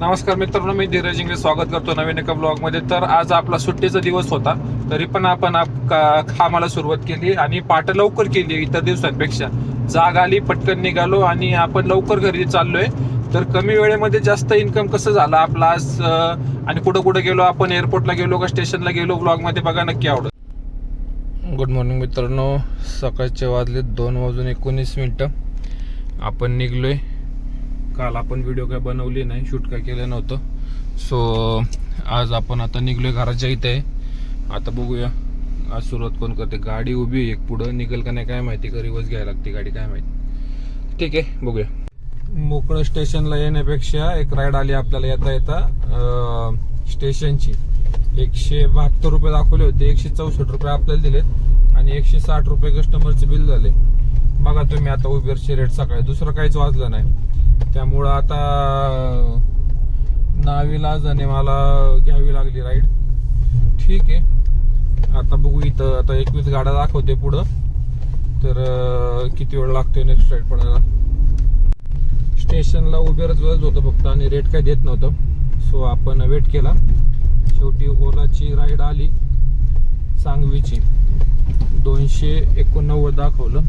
नमस्कार मित्रांनो मी धीरज इंगळे स्वागत करतो नवीन एका ब्लॉगमध्ये तर आज आपला सुट्टीचा दिवस होता तरी पण आपण आप- का- कामाला सुरुवात केली आणि पाठ लवकर केली इतर दिवसांपेक्षा. जाग आली पटकन निघालो आणि आपण लवकर घरी चाललोय. तर कमी वेळेमध्ये जास्त इन्कम कसं झालं आपला आज आणि कुठं कुठं गेलो? आपण एअरपोर्टला गेलो का स्टेशनला गेलो? ब्लॉगमध्ये बघा नक्की आवडत गुड मॉर्निंग मित्रांनो. सकाळचे वाजले दोन वाजून एकोणीस मिनटं. आपण निघलोय. काल आपण व्हिडिओ काय बनवली नाही शूट काय केलं नव्हतं. सो आज आपण आता निघलोय घराच्या इथे. आता बघूया आज सुरुवात कोण करते? गाडी उभी आहे एक पुढं. निघेल का नाही काय माहिती का रिवर्स घ्यायला लागते गाडी काय माहिती. ठीक आहे बघूया. मोकळं स्टेशनला येण्यापेक्षा एक राईड आली आपल्याला येता येता स्टेशनची. एकशे बहात्तर रुपये दाखवले होते एकशे चौसष्ट रुपये आपल्याला दिलेत आणि एकशे साठ रुपये कस्टमरचे बिल झाले. बघा तुम्ही आता उबेरचे रेट सकाळी. दुसरं काहीच वाजलं नाही. त्यामुळं आता नावीला नावीलाजाने मला घ्यावी लागली राईड ठीक आहे. आता बघू इथं आता एकवीस गाड्या दाखवते पुढं. तर किती वेळ लागतोय नेक्स्ट राईड पडायला स्टेशनला उबेरच बस होतं फक्त आणि रेट काय देत नव्हतं. सो आपण वेट केला. शेवटी ओलाची राईड आली. सांगवीची. दोनशे एकोणनव्वद दाखवलं.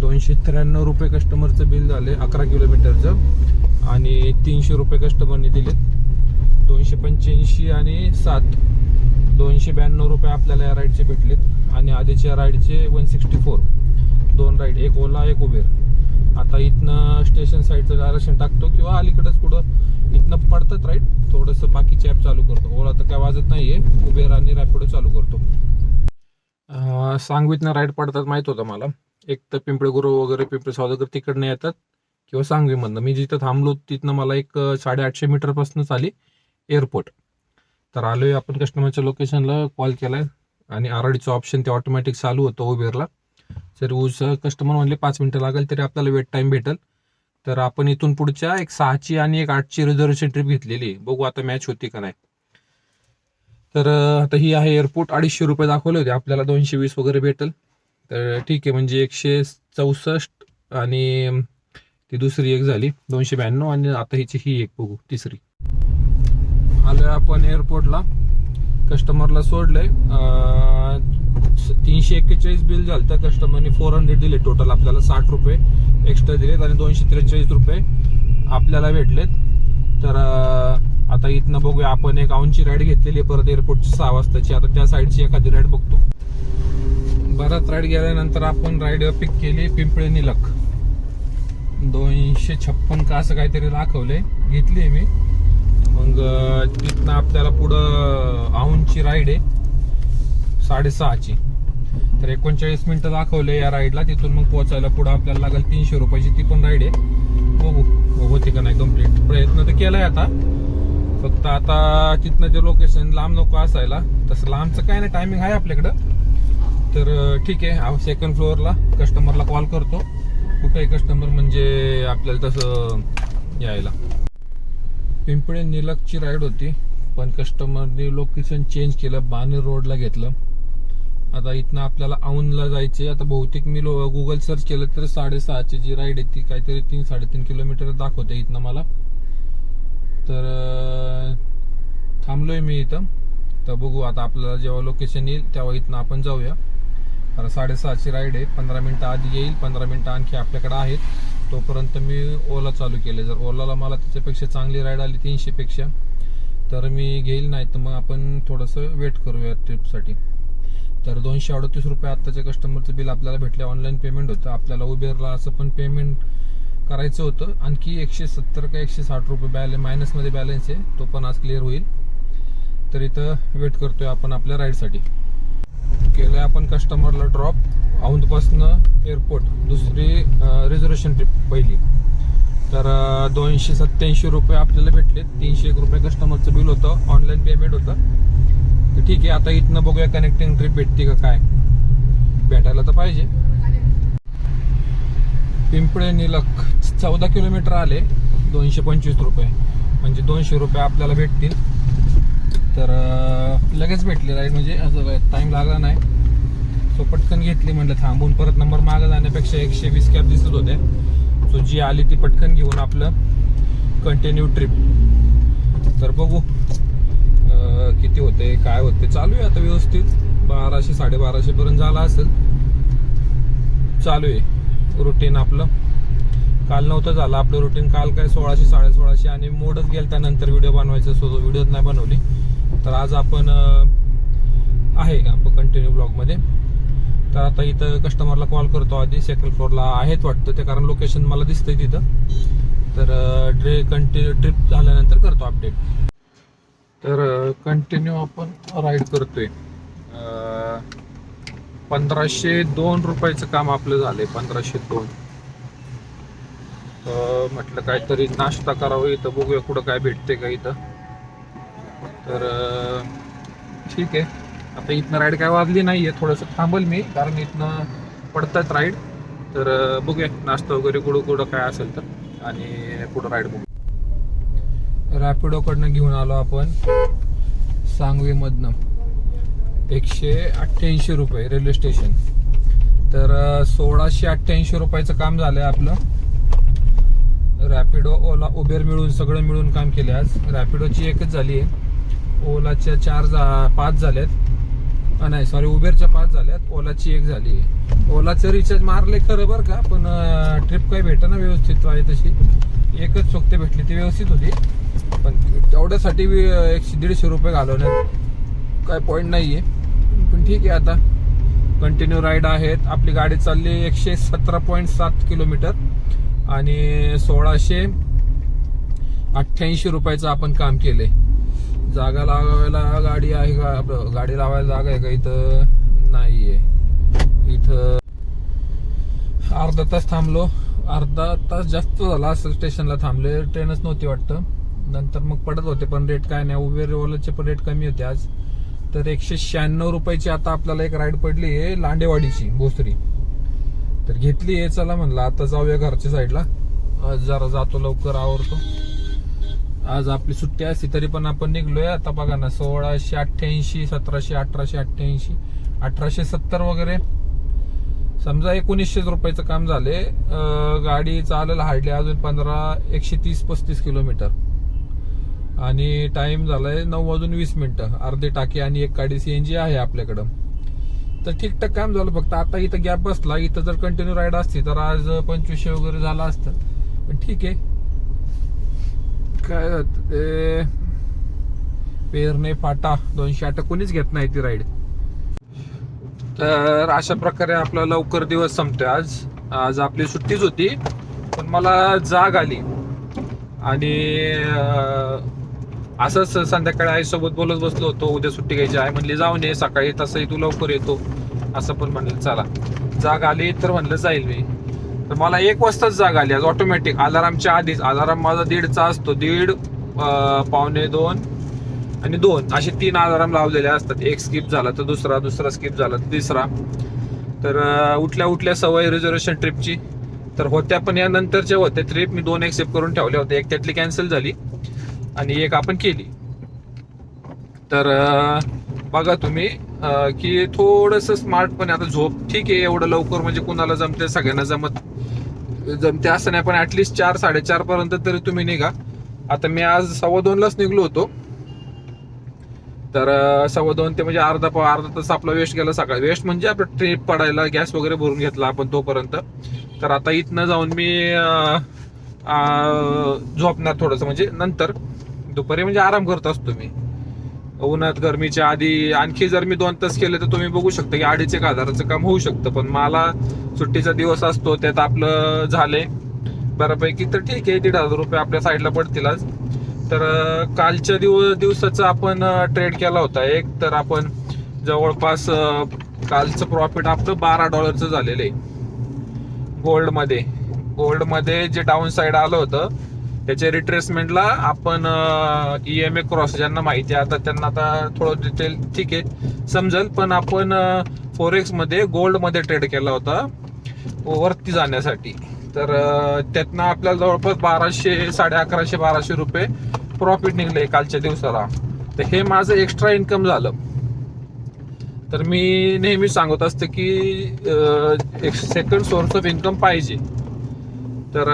दोनशे त्र्याण्णव रुपये कस्टमरचं बिल झाले अकरा किलोमीटरचं आणि तीनशे रुपये कस्टमरने दिले दोनशे पंच्याऐंशी आणि सात. दोनशे ब्याण्णव रुपये आपल्याला या राईडचे भेटलेत. आणि आधीच्या राईडचे वन सिक्स्टी फोर दोन राईड एक ओला एक उबेर. आता इथनं स्टेशन साईडचं आरक्षण टाकतो किंवा अलीकडंच कुठं इथनं पडतात राईड थोडंसं बाकीचे ॲप चालू करतो. ओला तर काय वाजत नाही आहे उबेर आणि रॅपिडो चालू करतो. सांगवीतनं राईड पडतात माहीत होतं मला. एक तर पिंपळे गुरु वगैरे पिंपळे सौदागर तिकडनं येतात. किंवा सांगवीमधनं. मी जिथं थांबलो तिथनं मला एक साडेआठशे मीटरपासूनच आली एअरपोर्ट. तर आलोय आपण कस्टमरच्या लोकेशनला कॉल केलाय. आणि आरडीचं ऑप्शन ते ऑटोमॅटिक चालू होतं उबेरला. जर उस कस्टमर म्हणले पाच मिनिटं लागेल तरी आपल्याला वेट टाइम भेटेल. तर आपण इथून पुढच्या एक सहाची आणि एक आठची रिझर्वेशन ट्रिप घेतलेली बघू आता मॅच होती का नाही. तर आता ही आहे एअरपोर्ट अडीचशे रुपये दाखवले होते. आपल्याला दोनशे वीस वगैरे भेटेल. तर ठीक आहे म्हणजे एकशे चौसष्ट आणि ती दुसरी एक झाली दोनशे ब्याण्णव आणि आता हिची ही एक बघू तिसरी. आलो आपण एअरपोर्टला कस्टमरला सोडलंय. तीनशे एक्केचाळीस बिल झालं तर कस्टमरने फोर हंड्रेड दिले टोटल आपल्याला साठ रुपये एक्स्ट्रा दिलेत आणि दोनशे त्रेचाळीस रुपये आपल्याला भेटलेत. तर आता इथनं बघूया आपण एक औंची राईड घेतलेली आहे परत एअरपोर्टची सहा वाजताची. आता त्या साईडची एखादी राईड बघतो. बराच राईड गेल्यानंतर आपण राईड पिक केली पिंपळे निलक दोनशे छप्पन का असं काहीतरी दाखवले. घेतली मी. मग तिथनं आपल्याला पुढं आऊनची राईड आहे. साडेसहाची. तर एकोणचाळीस मिनटं दाखवले या राईडला. तिथून मग पोहोचायला पुढं आपल्याला लागेल तीनशे रुपयाची ती पण राईड आहे. बघू होते का नाही. कंप्लीट प्रयत्न तर केलाय आता. फक्त आता तिथनं जे लोकेशन लांब नको असायला. तसं लांबचं काय नाही. टायमिंग आहे आपल्याकडं. तर ठीक आहे. सेकंड फ्लोअरला कस्टमरला कॉल करतो. कुठेही कस्टमर म्हणजे आपल्याला तसं यायला. पिंपळे निलकची राईड होती पण कस्टमरने लोकेशन चेंज केलं बाने रोडला घेतलं. आता इथनं आपल्याला औंधला जायचे आता बहुतेक मी गुगल सर्च केलं तर साडेसहाची जी राईड आहे ती काहीतरी तीन साडेतीन किलोमीटर दाखवते इथनं मला. तर थांबलोय मी इथं. तर बघू आता आपल्याला जेव्हा लोकेशन येईल तेव्हा इथनं आपण जाऊया. तर साडेसहाची राईड आहे. पंधरा मिनिटं आधी येईल पंधरा मिनिटं आणखी आपल्याकडे आहेत. तोपर्यंत मी ओला चालू केले. जर ओलाला मला त्याच्यापेक्षा चांगली राईड आली तीनशेपेक्षा तर मी घेईल. नाही तर मग आपण थोडंसं वेट करूया ट्रिपसाठी तर दोनशे अडतीस रुपये आत्ताच्या कस्टमरचं बिल आपल्याला भेटले. ऑनलाईन पेमेंट होतं. आपल्याला उबेरला असं पण पेमेंट करायचं होतं. आणखी एकशे सत्तर का एकशे साठ रुपये बॅलन्स मायनसमध्ये बॅलन्स आहे. तो पण आज क्लिअर होईल. तर इथं वेट करतोय आपण आपल्या राईडसाठी केलं आपण कस्टमरला ड्रॉप औंधपासनं एअरपोर्ट दुसरी रिझर्वेशन ट्रिप पहिली. तर दोनशे सत्याऐंशी रुपये आपल्याला भेटले तीनशे एक रुपये कस्टमरचं बिल होतं. ऑनलाईन पेमेंट होतं. तर ठीक आहे आता इथनं बघूया कनेक्टिंग ट्रिप भेटते का काय. भेटायला तर पाहिजे. पिंपळे निलक चौदा किलोमीटर आले. दोनशे पंचवीस रुपये. म्हणजे दोनशे रुपये आपल्याला भेटतील. तर लगेच भेटली राईट म्हणजे असं काय टाईम लागला नाही. सो पटकन घेतली म्हटलं थांबून परत नंबर मागं जाण्यापेक्षा एकशे वीस कॅब दिसत होत्या. सो जी आली ती पटकन घेऊन आपलं कंटिन्यू ट्रिप तर बघू किती होते काय होते. चालू आहे आता व्यवस्थित. बाराशे साडेबाराशे पर्यंत झाला असेल. चालू आहे. रुटीन आपलं. काल नव्हतं झालं. आपलं रुटीन काल काय सोळाशे साडे सोळाशे आणि मोडच गेल त्यानंतर व्हिडिओ बनवायचं सो व्हिडिओच नाही बनवली. तर आज आपण आहे आपण कंटिन्यू ब्लॉगमध्ये तर आता इथं कस्टमरला कॉल करतो आधी सेकंड फ्लोअरला आहेत वाटतं ते कारण लोकेशन मला दिसतंय तिथं. तर ड्रे कंटिन्यू ट्रिप झाल्यानंतर करतो अपडेट तर कंटिन्यू आपण राईड करतोय. पंधराशे दोन रुपयाचं काम आपलं झालंय पंधराशे दोन. म्हटलं काहीतरी नाश्ता करावं इथं बघूया कुठं काय भेटते का इथं. तर ठीक आहे. आता इथनं राईड काय वाजली नाहीये थोडंसं थांबल मी कारण इथनं पडतात राईड तर बघूया नाश्ता वगैरे कुठं कुठं काय असेल तर. आणि कुठं राईड बघू. रॅपिडोकडनं घेऊन आलो आपण सांगवीमधनं. एकशे अठ्ठ्याऐंशी रुपये रेल्वे स्टेशन. तर सोळाशे अठ्ठ्याऐंशी रुपयाचं काम झालंय आपलं. रॅपिडो ओला उबेर मिळून सगळं मिळून काम केलं आज. रॅपिडोची एकच झाली आहे ओलाच्या चार जा पाच झाल्यात. नाही सॉरी उबेरच्या पाच झाल्यात. ओलाची एक झाली. आहे ओलाचं रिचार्ज मारले खरं बरं का पण ट्रिप काही भेटेना व्यवस्थित आहे तशी. एकच चोक्ते भेटली ती व्यवस्थित होती. पण तेवढ्यासाठी एकशे दीडशे रुपये घालवण्यात काय पॉईंट नाही आहे पण ठीक आहे आता. कंटिन्यू राईड आहेत. आपली गाडी चालली एकशे सतरा पॉईंट सात किलोमीटर आणि सोळाशे अठ्ठ्याऐंशी रुपयाचं आपण काम केलं आहे जागा लावायला गाडी आहे का? आपलं गाडी लावायला जागा आहे का? इथं नाहीये. इथं अर्धा तास थांबलो. अर्धा तास जास्त झाला असं स्टेशनला थांबले. ट्रेनच नव्हती वाटतं. नंतर मग पडत होते पण रेट काय नाही. उबेर ओलाचे पण रेट कमी होते आज. तर एकशे शहाण्णव रुपयाची आता आपल्याला एक राईड पडली आहे लांडेवाडीची भोसरी. तर घेतली आहे चला म्हणलं. आता जाऊया घरच्या साईडला जरा जातो लवकर आवरतो. आज आपली सुट्टी असती तरी पण आपण निघलोय आता बघा ना सोळाशे अठ्ठ्याऐंशी सतराशे अठराशे अठ्ठ्याऐंशी अठराशे सत्तर वगैरे. समजा एकोणीसशे रुपयाचं काम झाले. गाडी चालेल हार्डली अजून पंधरा एकशे तीस पस्तीस किलोमीटर. आणि टाइम झालाय नऊ वाजून वीस मिनिटं. अर्धे टाकी आणि एक गाडी सीएनजी आहे आपल्याकडं. तर ठीकठाक काम झालं फक्त आता इथं गॅप बसला. इथं जर कंटिन्यू राईड असती तर आज पंचवीसशे वगैरे झाला असतं. पण ठीक आहे. काय ते पेरणे फाटा दोनशे आठ कोणीच घेत नाही ती राईड तर अशा प्रकारे आपला लवकर दिवस संपतोय आज. आज आपली सुट्टीच होती पण मला जाग आली. आणि असंच संध्याकाळी आईसोबत बोलत बसलो होतो उद्या सुट्टी घ्यायची आहे म्हणली जाऊन ये सकाळी तसंही तू लवकर येतो. असं पण म्हणलं चला. जाग आली तर म्हणलं जाईल मी. तर मला एक वाजताच जाग आली. आज ऑटोमॅटिक अलारामच्या आधीच. अलाराम माझा दीडचा असतो. दीड पावणे दोन आणि दोन. असे तीन अलाराम लावलेले असतात. एक स्किप झाला तर दुसरा दुसरा स्किप झाला तर तिसरा. तर उठल्या उठल्या सवय रिझर्वेशन ट्रिपची तर होत्या पण या नंतरच्या होत्या ट्रिप मी दोन एक्सेप्ट करून ठेवल्या होत्या. एक त्यातली कॅन्सल झाली आणि एक आपण केली. तर बघा तुम्ही की थोडंसं स्मार्टपणे आता झोप ठीक आहे. एवढं लवकर म्हणजे कुणाला जमते सगळ्यांना जमत जमते असं नाही पण ऍटलिस्ट चार साडेचार पर्यंत तरी तुम्ही निघा. आता मी आज सव्वा दोनलाच निघलो होतो. तर सव्वा दोन ते म्हणजे अर्धा पाव अर्धा तास आपला वेस्ट गेला सकाळी. वेस्ट म्हणजे आपलं ट्रिप पडायला गॅस वगैरे भरून घेतला आपण तोपर्यंत. तर आता इथनं जाऊन मी झोपणार थोडंसं. म्हणजे नंतर दुपारी म्हणजे आराम करत असतो मी. उन्हात गरमीच्या आधी आणखी जर मी दोन तास केले तर तुम्ही बघू शकता की अडीच एक हजाराचं काम होऊ शकतं. पण मला सुट्टीचा दिवस असतो त्यात आपलं झाले बऱ्यापैकी तर ठीक आहे दीड हजार रुपये आपल्या साईडला पडतील आज. तर कालच्या दिवस दिवसाचा आपण ट्रेड केला होता एक. तर आपण जवळपास कालचं प्रॉफिट आपलं बारा डॉलरचं झालेलं आहे. गोल्डमध्ये गोल्डमध्ये जे डाऊन साईड आलं होतं त्याच्या रिट्रेसमेंटला आपण ई एम ए क्रॉस ज्यांना माहिती आहे आता त्यांना आता थोडं डिटेल ठीक आहे. समजेल पण आपण फोरेक्समध्ये गोल्डमध्ये ट्रेड केला होता वरती जाण्यासाठी. तर त्यातनं आपल्याला जवळपास बाराशे साडे अकराशे बाराशे रुपये प्रॉफिट निघले कालच्या दिवसाला. तर हे माझं एक्स्ट्रा इन्कम झालं. तर मी नेहमी सांगत असते की एक सेकंड सोर्स ऑफ इन्कम पाहिजे. तर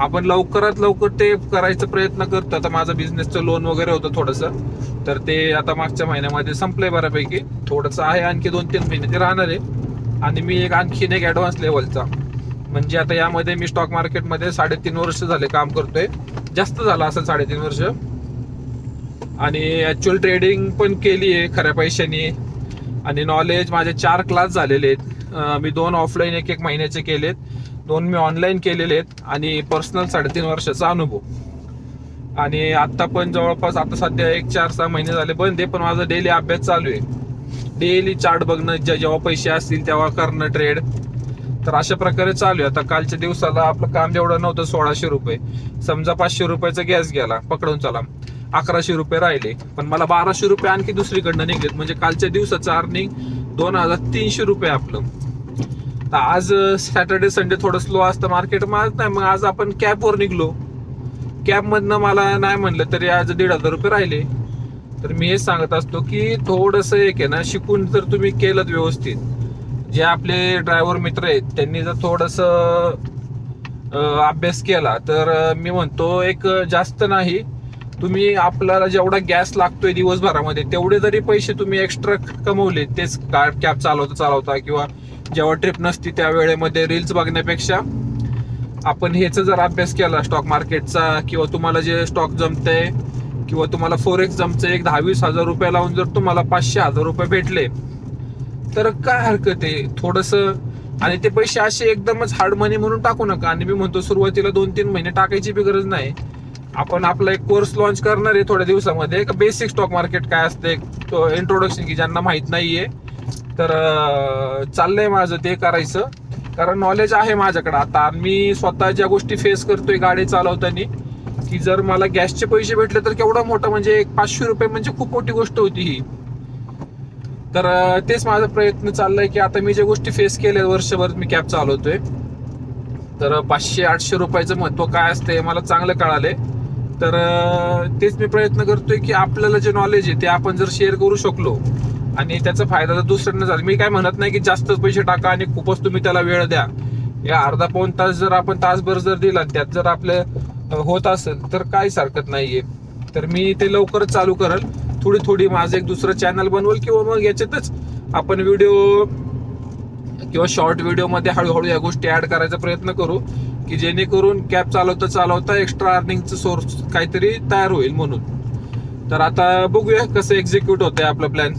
आपण लवकरात लवकर ते करायचा प्रयत्न करतो. आता माझं बिझनेसचं लोन वगैरे होतं थोडंसं. तर ते आता मागच्या महिन्यामध्ये संपलंय बऱ्यापैकी. थोडंसं आहे आणखी दोन तीन महिने ते राहणार आहे. आणि मी एक आणखीन एक ऍडव्हान्स लेवलचा म्हणजे आता यामध्ये मी स्टॉक मार्केटमध्ये साडेतीन वर्ष झाले काम करतोय. जास्त झालं असं साडेतीन वर्ष. आणि ऍक्च्युअल ट्रेडिंग पण केली आहे खऱ्या पैशाने. आणि नॉलेज माझे चार क्लास झालेले आहेत. मी दोन ऑफलाईन एक एक महिन्याचे केलेत. दोन मी ऑनलाईन केलेले आहेत आणि पर्सनल साडेतीन वर्षाचा अनुभव. आणि आत्ता पण जवळपास आता सध्या एक चार सहा महिने झाले बंद आहे पण माझा डेली अभ्यास चालू आहे. डेली चार्ट बघणं ज्या जेव्हा पैसे असतील तेव्हा करणं ट्रेड तर अशा प्रकारे चालू आहे. आता कालच्या दिवसाला आपलं काम जेवढं नव्हतं सोळाशे रुपये. समजा पाचशे रुपयाचा गॅस गेला पकडून चला. अकराशे रुपये राहिले. पण मला बाराशे रुपये आणखी दुसरीकडनं निघलेत. म्हणजे कालच्या दिवसाचं अर्निंग दोन हजार तीनशे रुपये आपलं. तर आज सॅटर्डे संडे थोडं स्लो असतं मार्केट मग आज नाही मग आज आपण कॅबवर निघलो. कॅबमधनं मला नाही म्हणलं तरी आज दीड हजार रुपये राहिले. तर मी हे सांगत असतो की थोडंसं एक आहे ना शिकून जर तुम्ही केलं व्यवस्थित. जे आपले ड्रायव्हर मित्र आहेत त्यांनी जर थोडंसं अभ्यास केला तर मी म्हणतो एक जास्त नाही. तुम्ही आपल्याला जेवढा गॅस लागतोय दिवसभरामध्ये तेवढे जरी पैसे तुम्ही एक्स्ट्रा कमवले तेच कॅब चालवता चालवता किंवा जेव्हा ट्रिप नसती त्या वेळेमध्ये रील्स बघण्यापेक्षा आपण ह्याचा जर अभ्यास केला स्टॉक मार्केटचा किंवा तुम्हाला जे स्टॉक जमतंय किंवा तुम्हाला फोरेक्स जमचं एक दहा वीस हजार रुपये लावून जर तुम्हाला पाचशे हजार रुपये भेटले तर काय हरकत आहे? थोडस आणि ते पैसे असे एकदमच हार्ड मनी म्हणून टाकू नका. आणि मी म्हणतो सुरुवातीला दोन तीन महिने टाकायची बी गरज नाही. आपण आपला एक कोर्स लॉन्च करणार आहे थोड्या दिवसामध्ये. बेसिक स्टॉक मार्केट काय असते इंट्रोडक्शन की ज्यांना माहीत नाहीये तर चाललंय माझं ते करायचं. कारण नॉलेज आहे माझ्याकडे. आता मी स्वतः ज्या गोष्टी फेस करतोय गाडी चालवताना. की जर मला गॅसचे पैसे भेटले तर केवढा मोठा म्हणजे एक पाचशे रुपये म्हणजे खूप मोठी गोष्ट होती ही. तर तेच माझा प्रयत्न चाललाय की आता मी ज्या गोष्टी फेस केल्या वर्षभर मी कॅब चालवतोय. तर पाचशे आठशे रुपयाचं महत्त्व काय असते मला चांगलं कळालंय. तर तेच मी प्रयत्न करतोय की आपल्याला जे नॉलेज आहे ते आपण जर शेअर करू शकलो आणि त्याचा फायदा तर दुसऱ्यांना झाला. मी काय म्हणत नाही की जास्तच पैसे टाका आणि खूपच तुम्ही त्याला वेळ द्या. या अर्धा पाऊन तास जर आपण तासभर जर दिला त्यात जर आपलं होत असेल तर काहीच हरकत नाहीये. तर मी ते लवकरच चालू करल. थोडी थोडी माझं एक दुसरं चॅनल बनवल किंवा मग याच्यातच आपण व्हिडिओ किंवा शॉर्ट व्हिडिओमध्ये हळूहळू या गोष्टी ऍड करायचा प्रयत्न करू की जेणेकरून कॅब चालवता चालवता एक्स्ट्रा अर्निंगचं सोर्स काहीतरी तयार होईल म्हणून. तर आता बघूया कसं एक्झिक्यूट होतंय आपलं प्लॅन